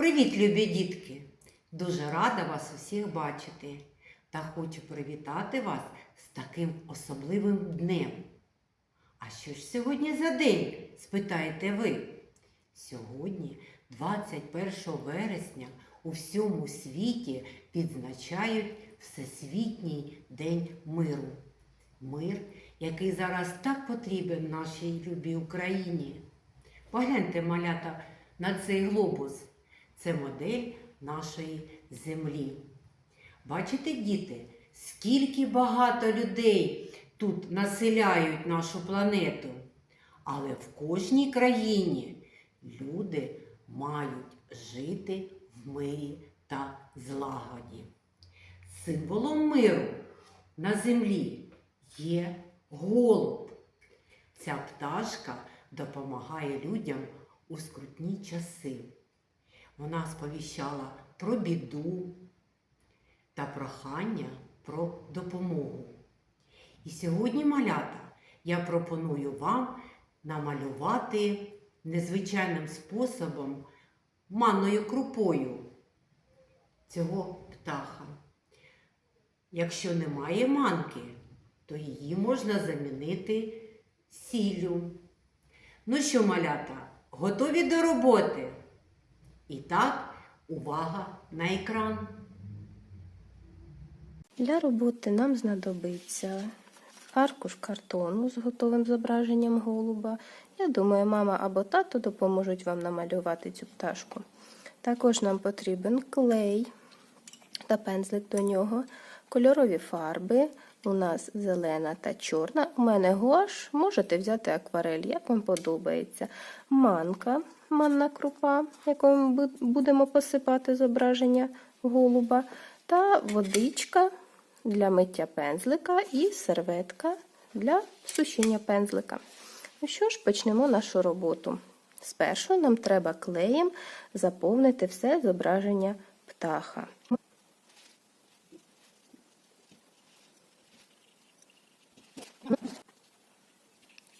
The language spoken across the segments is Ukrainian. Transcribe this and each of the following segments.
Привіт, любі дітки! Дуже рада вас усіх бачити та хочу привітати вас з таким особливим днем. А що ж сьогодні за день? спитаєте ви. Сьогодні, 21 вересня, у всьому світі відзначають Всесвітній день миру. Мир, який зараз так потрібен нашій любій Україні. Погляньте, малята, на цей глобус. Це модель нашої землі. Бачите, діти, скільки багато людей тут населяють нашу планету. Але в кожній країні люди мають жити в мирі та злагоді. Символом миру на землі є голуб. Ця пташка допомагає людям у скрутні часи. Вона сповіщала про біду та прохання про допомогу. І сьогодні, малята, я пропоную вам намалювати незвичайним способом манною крупою цього птаха. Якщо немає манки, то її можна замінити сіллю. Ну що, малята, готові до роботи? І так, увага на екран. Для роботи нам знадобиться аркуш картону з готовим зображенням голуба. Я думаю, мама або тато допоможуть вам намалювати цю пташку. Також нам потрібен клей та пензлик до нього, кольорові фарби. У нас зелена та чорна. У мене гуаш, можете взяти акварель, як вам подобається. Манка, манна крупа, якою ми будемо посипати зображення голуба, та водичка для миття пензлика і серветка для сушіння пензлика. Ну що ж, почнемо нашу роботу. Спершу нам треба клеєм заповнити все зображення птаха.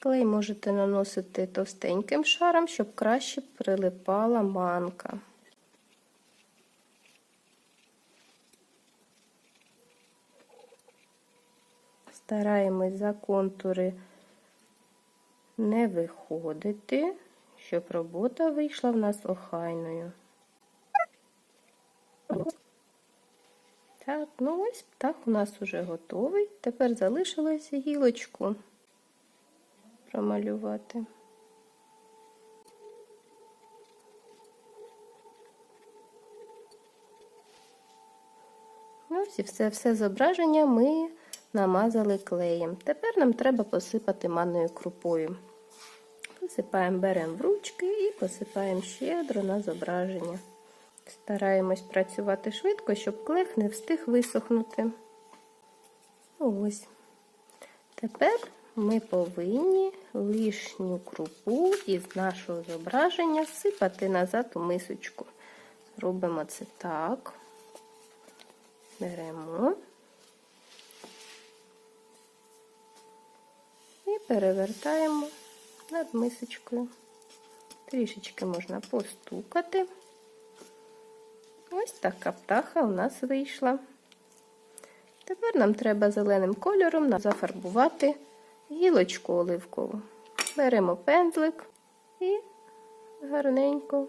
Клей можете наносити товстеньким шаром, щоб краще прилипала манка. Стараємось за контури не виходити, щоб робота вийшла в нас охайною. Так, ну ось птах у нас уже готовий. Тепер залишилось гілочку промалювати. Ну, ось і все, все зображення ми намазали клеєм. Тепер нам треба посипати манною крупою. Посипаємо, беремо в ручки і посипаємо щедро на зображення. Стараємось працювати швидко, щоб клех не встиг висохнути. Ось. Тепер ми повинні лишню крупу із нашого зображення сипати назад у мисочку. Робимо це так. Беремо і перевертаємо над мисочкою. Трішечки можна постукати. Ось така птаха у нас вийшла. Тепер нам треба зеленим кольором зафарбувати гілочку оливкову. Беремо пензлик і гарненько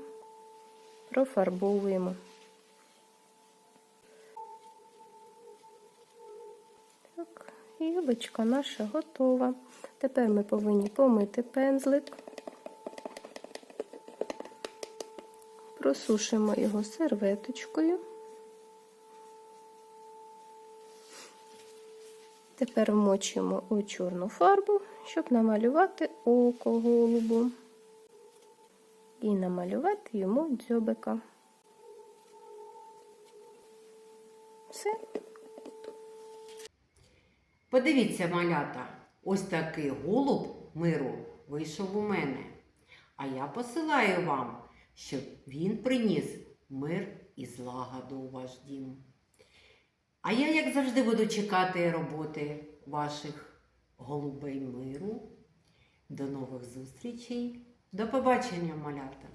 профарбовуємо. Так, гілочка наша готова. Тепер ми повинні помити пензлик. Просушимо його серветочкою. Тепер вмочимо у чорну фарбу, щоб намалювати око голубу. І намалювати йому дзьобика. Все. Подивіться, малята, ось такий голуб миру вийшов у мене. А я посилаю вам, щоб він приніс мир і злагоду у ваш дім. А я, як завжди, буду чекати роботи ваших голубей миру. До нових зустрічей. До побачення, малята!